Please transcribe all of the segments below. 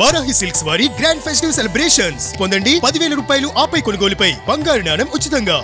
Varahi silks వారి grand festive celebrations పొందండి పదివేల రూపాయలు ఆపై కొనుగోలుపై. బంగారు నాణం ఉచితంగా.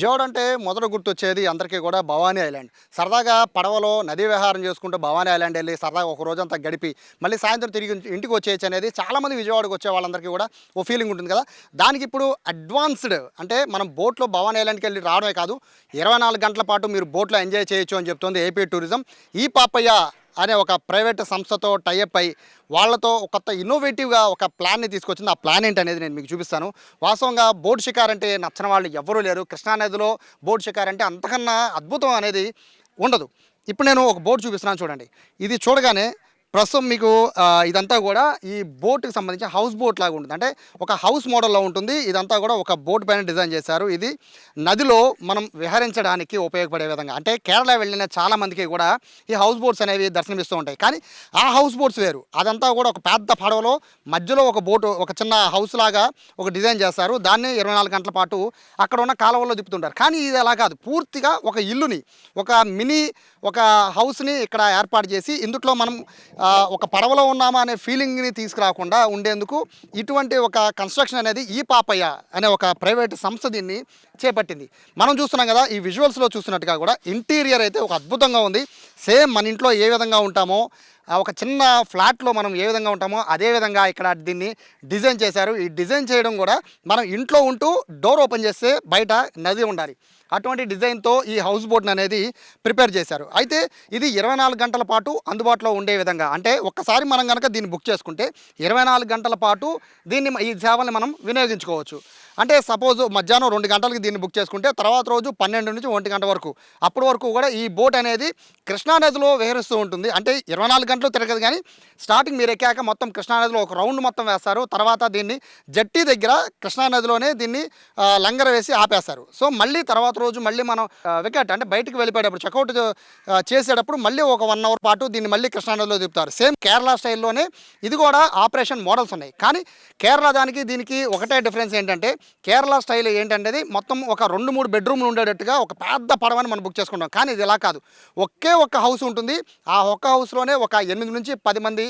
విజయవాడ అంటే మొదట గుర్తొచ్చేది అందరికీ కూడా భవానీ ఐలాండ్. సరదాగా పడవలో నదీ విహారం చేసుకుంటూ భవానీ ఐలాండ్ వెళ్ళి సరదాగా ఒక రోజంతా గడిపి మళ్ళీ సాయంత్రం తిరిగి ఇంటికి వచ్చేయచ్చు అనేది చాలామంది విజయవాడకు వచ్చే వాళ్ళందరికీ కూడా ఓ ఫీలింగ్ ఉంటుంది కదా. దానికి ఇప్పుడు అడ్వాన్స్డ్ అంటే మనం బోట్లో భవానీ ఐలాండ్కి వెళ్ళి రావడమే కాదు ఇరవై నాలుగు గంటల పాటు మీరు బోట్లో ఎంజాయ్ చేయొచ్చు అని చెప్తోంది ఏపీ టూరిజం. ఈ పాపయ్య అనే ఒక ప్రైవేట్ సంస్థతో టైఅప్ అయి వాళ్ళతో కొత్త ఇన్నోవేటివ్గా ఒక ప్లాన్ని తీసుకొచ్చింది. ఆ ప్లాన్ ఏంటి అనేది నేను మీకు చూపిస్తాను. వాస్తవంగా బోట్ షికార్ అంటే నచ్చని వాళ్ళు ఎవ్వరూ లేరు. కృష్ణానదిలో బోట్ షికార్ అంటే అంతకన్నా అద్భుతం అనేది ఉండదు. ఇప్పుడు నేను ఒక బోట్ చూపిస్తున్నాను చూడండి. ఇది చూడగానే ప్రస్తుతం మీకు ఇదంతా కూడా ఈ బోట్కి సంబంధించి హౌస్ బోట్ లాగా ఉంటుంది. అంటే ఒక హౌస్ మోడల్లో ఉంటుంది. ఇదంతా కూడా ఒక బోట్ పైన డిజైన్ చేశారు. ఇది నదిలో మనం విహరించడానికి ఉపయోగపడే విధంగా అంటే కేరళ వెళ్ళిన చాలా మందికి కూడా ఈ హౌస్ బోట్స్ అనేవి దర్శనమిస్తూ ఉంటాయి. కానీ ఆ హౌస్ బోట్స్ వేరు. అదంతా కూడా ఒక పెద్ద పడవలో మధ్యలో ఒక బోటు ఒక చిన్న హౌస్ లాగా ఒక డిజైన్ చేస్తారు దాన్ని ఇరవై నాలుగు గంటల పాటు అక్కడ ఉన్న కాలువల్లో తిప్పుతుంటారు. కానీ ఇది అలా కాదు. పూర్తిగా ఒక ఇల్లుని ఒక మినీ ఒక హౌస్ని ఇక్కడ ఏర్పాటు చేసి ఇందుట్లో మనం ఒక పడవలో ఉన్నామా అనే ఫీలింగ్ని తీసుకురాకుండా ఉండేందుకు ఇటువంటి ఒక కన్స్ట్రక్షన్ అనేది ఈ పాపయ్య అనే ఒక ప్రైవేట్ సంస్థ దీన్ని చేపట్టింది. మనం చూస్తున్నాం కదా ఈ విజువల్స్లో చూస్తున్నట్టుగా కూడా ఇంటీరియర్ అయితే ఒక అద్భుతంగా ఉంది. సేమ్ మన ఇంట్లో ఏ విధంగా ఉంటామో ఒక చిన్న ఫ్లాట్లో మనం ఏ విధంగా ఉంటామో అదే విధంగా ఇక్కడ దీన్ని డిజైన్ చేశారు. ఈ డిజైన్ చేయడం కూడా మనం ఇంట్లో ఉంటూ డోర్ ఓపెన్ చేస్తే బయట నది ఉండాలి. అటువంటి డిజైన్తో ఈ హౌస్ బోట్ని అనేది ప్రిపేర్ చేశారు. అయితే ఇది ఇరవై నాలుగు గంటల పాటు అందుబాటులో ఉండే విధంగా అంటే ఒక్కసారి మనం కనుక దీన్ని బుక్ చేసుకుంటే ఇరవై నాలుగు గంటల పాటు దీన్ని ఈ సేవల్ని మనం వినియోగించుకోవచ్చు. అంటే సపోజ్ మధ్యాహ్నం రెండు గంటలకి దీన్ని బుక్ చేసుకుంటే తర్వాత రోజు పన్నెండు నుంచి ఒంటి గంట వరకు. అప్పటి వరకు కూడా ఈ బోట్ అనేది కృష్ణానదిలో విహరిస్తూ ఉంటుంది. అంటే ఇరవై నాలుగు గంటలు తిరగదు కానీ స్టార్టింగ్ మీరు ఎక్కాక మొత్తం కృష్ణానదిలో ఒక రౌండ్ మొత్తం వేస్తారు. తర్వాత దీన్ని జట్టి దగ్గర కృష్ణానదిలోనే దీన్ని లంగర వేసి ఆపేస్తారు. సో మళ్ళీ తర్వాత రోజు మళ్ళీ మనం వికెట్ అంటే బయటికి వెళ్ళిపోయేటప్పుడు చెక్అవుట్ చేసేటప్పుడు మళ్ళీ ఒక వన్ అవర్ పాటు దీన్ని మళ్ళీ కృష్ణానదిలో దిపుతారు సేమ్ కేరళ స్టైల్లోనే ఇది కూడా ఆపరేషన్ మోడల్స్ ఉన్నాయి. కానీ కేరళ దానికి దీనికి ఒకటే డిఫరెన్స్ ఏంటంటే కేరళ స్టైల్ ఏంటంటే మొత్తం ఒక రెండు మూడు బెడ్రూమ్లు ఉండేటట్టుగా ఒక పెద్ద పడవని మనం బుక్ చేసుకుంటాం. కానీ ఇది ఇలా కాదు. ఒకే ఒక్క హౌస్ ఉంటుంది. ఆ ఒక్క హౌస్లోనే ఒక ఎనిమిది నుంచి పది మంది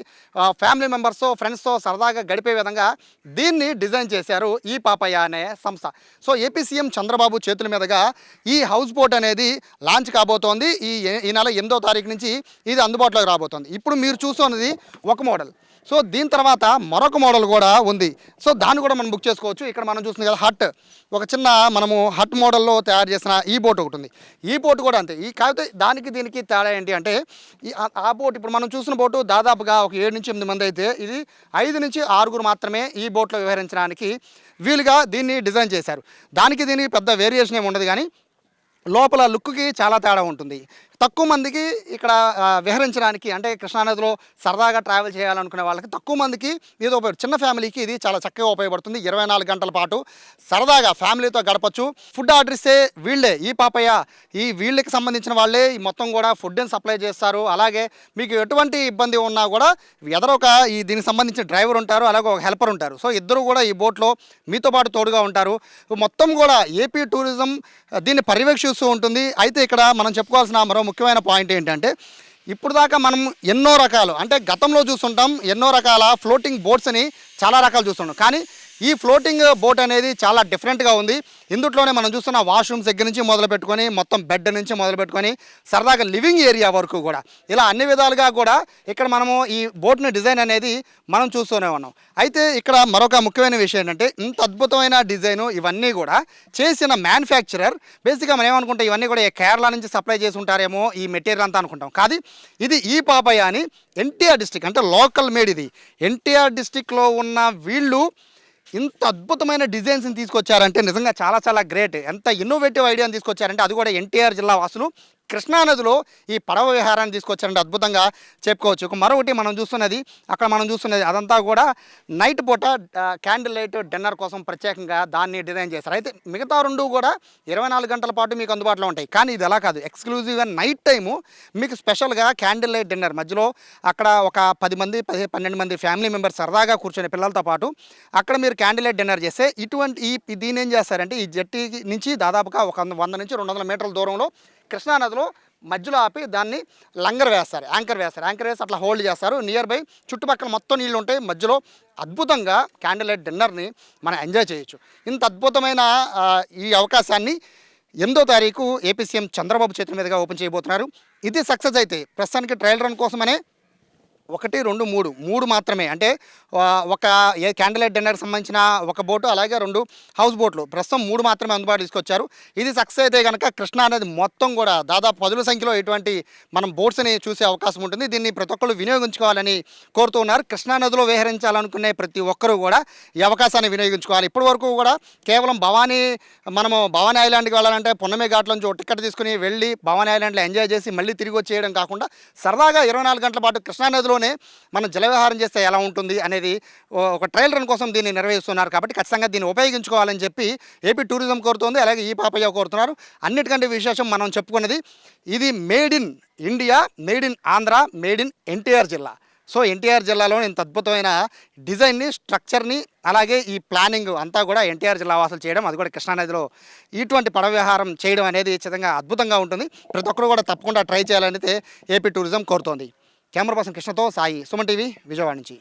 ఫ్యామిలీ మెంబర్స్తో ఫ్రెండ్స్తో సరదాగా గడిపే విధంగా దీన్ని డిజైన్ చేశారు ఈ పాపయ్య అనే సంస్థ. సో ఏపీ సీఎం చంద్రబాబు చేతుల మీదుగా ఈ హౌస్ బోట్ అనేది లాంచ్ కాబోతోంది. ఈ ఈ నెల ఎనిమిదో తారీఖు నుంచి ఇది అందుబాటులోకి రాబోతోంది. ఇప్పుడు మీరు చూస్తున్నది ఒక మోడల్. సో దీని తర్వాత మరొక మోడల్ కూడా ఉంది. సో దాన్ని కూడా మనం బుక్ చేసుకోవచ్చు. ఇక్కడ మనం చూస్తుంది కదా హట్. ఒక చిన్న మనము హట్ మోడల్లో తయారు చేసిన ఈ బోట్ ఒకటి ఉంది. ఈ బోట్ కూడా అంతే. ఈ కాకపోతే దానికి దీనికి తేడా ఏంటి అంటే ఈ ఆ- బోట్ ఇప్పుడు మనం చూసిన బోటు దాదాపుగా ఒక ఏడు నుంచి ఎనిమిది మంది అయితే ఇది ఐదు నుంచి ఆరుగురు మాత్రమే ఈ బోట్లో వ్యవహరించడానికి వీలుగా దీన్ని డిజైన్ చేశారు. దానికి దీనికి పెద్ద వేరియేషన్ ఏమి ఉండదు కానీ లోపల లుక్కి చాలా తేడా ఉంటుంది. తక్కువ మందికి ఇక్కడ విహరించడానికి అంటే కృష్ణానదిలో సరదాగా ట్రావెల్ చేయాలనుకునే వాళ్ళకి తక్కువ మందికి ఇది ఉపయోగ చిన్న ఫ్యామిలీకి ఇది చాలా చక్కగా ఉపయోగపడుతుంది. ఇరవై నాలుగు గంటల పాటు సరదాగా ఫ్యామిలీతో గడపచ్చు. ఫుడ్ ఆర్డర్ ఇస్తే వీళ్ళే. ఈ పాపయ్య ఈ వీళ్ళకి సంబంధించిన వాళ్ళే. ఈ మొత్తం కూడా ఫుడ్ని సప్లై చేస్తారు. అలాగే మీకు ఎటువంటి ఇబ్బంది ఉన్నా కూడా ఎదరొక ఈ దీనికి సంబంధించిన డ్రైవర్ ఉంటారు. అలాగే ఒక హెల్పర్ ఉంటారు. సో ఇద్దరు కూడా ఈ బోట్లో మీతో పాటు తోడుగా ఉంటారు. మొత్తం కూడా ఏపీ టూరిజం దీన్ని పర్యవేక్షిస్తూ ఉంటుంది. అయితే ఇక్కడ మనం చెప్పుకోవాల్సిన మరో ముఖ్యమైన పాయింట్ ఏంటంటే ఇప్పుడు దాకా మనం ఎన్నో రకాలు అంటే గతంలో చూస్తుంటాం ఎన్నో రకాల ఫ్లోటింగ్ బోట్స్ని చాలా రకాలు చూస్తుంటాం. కానీ ఈ ఫ్లోటింగ్ బోట్ అనేది చాలా డిఫరెంట్గా ఉంది. ఇందుట్లోనే మనం చూస్తున్న వాష్రూమ్స్ దగ్గర నుంచి మొదలు పెట్టుకొని మొత్తం బెడ్ నుంచి మొదలు పెట్టుకొని సరదాగా లివింగ్ ఏరియా వరకు కూడా. ఇలా అన్ని విధాలుగా కూడా ఇక్కడ మనము ఈ బోట్ని డిజైన్ అనేది మనం చూస్తూనే ఉన్నాం. అయితే ఇక్కడ మరొక ముఖ్యమైన విషయం ఏంటంటే ఇంత అద్భుతమైన డిజైను ఇవన్నీ కూడా చేసిన మ్యానుఫ్యాక్చరర్ బేసిక్గా మనం ఏమనుకుంటాం ఇవన్నీ కూడా కేరళ నుంచి సప్లై చేసి ఉంటారేమో ఈ మెటీరియల్ అంతా అనుకుంటాం. కాదు ఇది ఈ పాపయ్య అని ఎన్టీఆర్ డిస్టిక్ అంటే లోకల్ మేడ్ ఇది. ఎన్టీఆర్ డిస్టిక్లో ఉన్న వీళ్ళు ఇంత అద్భుతమైన డిజైన్స్ని తీసుకొచ్చారంటే నిజంగా చాలా చాలా గ్రేట్ ఎంత ఇన్నోవేటివ్ ఐడియాని తీసుకొచ్చారంటే అది కూడా ఎన్టీఆర్ జిల్లా వాసులు. కృష్ణానదిలో ఈ పడవ విహారాన్ని తీసుకొచ్చారంటే అద్భుతంగా చెప్పుకోవచ్చు. ఇక మరొకటి మనం చూస్తున్నది అక్కడ మనం చూస్తున్నది అదంతా కూడా నైట్ పూట క్యాండిల్ లైట్ డిన్నర్ కోసం ప్రత్యేకంగా దాన్ని డిజైన్ చేశారు. అయితే మిగతా రెండు కూడా ఇరవై నాలుగు గంటల పాటు మీకు అందుబాటులో ఉంటాయి. కానీ ఇది ఎలా కాదు. ఎక్స్క్లూజివ్గా నైట్ టైము మీకు స్పెషల్గా క్యాండిల్ లైట్ డిన్నర్. మధ్యలో అక్కడ ఒక పది మంది పది పన్నెండు మంది ఫ్యామిలీ మెంబర్స్ సరదాగా కూర్చొని పిల్లలతో పాటు అక్కడ మీరు క్యాండిల్ లైట్ డిన్నర్ చేస్తే ఇటువంటి ఈ దీని ఏం చేస్తారంటే ఈ జట్టి నుంచి దాదాపుగా ఒక వంద నుంచి రెండు వందల మీటర్ల దూరంలో కృష్ణానదిలో మధ్యలో ఆపి దాన్ని లంగర్ వేస్తారు యాంకర్ వేస్తారు. యాంకర్ వేసి అట్లా హోల్డ్ చేస్తారు. నియర్ బై చుట్టుపక్కల మొత్తం నీళ్ళు ఉంటాయి. మధ్యలో అద్భుతంగా క్యాండిల్ లైట్ డిన్నర్ని మనం ఎంజాయ్ చేయొచ్చు. ఇంత అద్భుతమైన ఈ అవకాశాన్ని ఎనిమిదో తారీఖు ఏపీ సీఎం చంద్రబాబు చేతుల మీదుగా ఓపెన్ చేయబోతున్నారు. ఇది సక్సెస్ అయితే ప్రస్తుతానికి ట్రయల్ రన్ కోసమనే ఒకటి రెండు మూడు. మూడు మాత్రమే. అంటే ఒక ఏ క్యాండిల్ లైట్ డిన్నర్కి సంబంధించిన ఒక బోటు అలాగే రెండు హౌస్ బోట్లు. ప్రస్తుతం మూడు మాత్రమే అందుబాటు తీసుకొచ్చారు. ఇది సక్సెస్ అయితే కనుక కృష్ణా నది మొత్తం కూడా దాదాపు పదుల సంఖ్యలో ఇటువంటి మనం బోట్స్ని చూసే అవకాశం ఉంటుంది. దీన్ని ప్రతి ఒక్కరు వినియోగించుకోవాలని కోరుతూ ఉన్నారు. కృష్ణా నదిలో విహరించాలనుకునే ప్రతి ఒక్కరూ కూడా ఈ అవకాశాన్ని వినియోగించుకోవాలి. ఇప్పటి వరకు కూడా కేవలం భవానీ మనము భవానీ ఐలాండ్కి వెళ్ళాలంటే పున్నమి ఘాట్ల నుంచి ఒక టికెట్ తీసుకుని వెళ్ళి భవానీ ఐలాండ్లో ఎంజాయ్ చేసి మళ్ళీ తిరిగి వచ్చేయడం కాకుండా సరదాగా ఇరవై నాలుగు గంటల పాటు కృష్ణా నదిలోనే మనం జలవిహారం చేస్తే ఎలా ఉంటుంది అనేది ఓ- ఒక ట్రయల్ రన్ కోసం దీన్ని నిర్వహిస్తున్నారు కాబట్టి ఖచ్చితంగా దీన్ని ఉపయోగించుకోవాలని చెప్పి ఏపీ టూరిజం కోరుతోంది అలాగే ఈ పాపయ్య కోరుతున్నారు. అన్నిటికంటే విశేషం మనం చెప్పుకున్నది ఇది made in India made in Andhra made in NTR జిల్లా. సో ఎన్టీఆర్ జిల్లాలో ఇంత అద్భుతమైన డిజైన్ని స్ట్రక్చర్ని అలాగే ఈ ప్లానింగ్ అంతా కూడా ఎన్టీఆర్ జిల్లా వాసులు చేయడం అది కూడా కృష్ణానదిలో ఇటువంటి పడవ వ్యవహారం చేయడం అనేది ఖచ్చితంగా అద్భుతంగా ఉంటుంది. ప్రతి ఒక్కరు కూడా తప్పకుండా ట్రై చేయాలనైతే ఏపీ టూరిజం కోరుతోంది. కెమెరా పర్సన్ కృష్ణతో సాయి సుమన్ టీవీ విజయవాడ నుంచి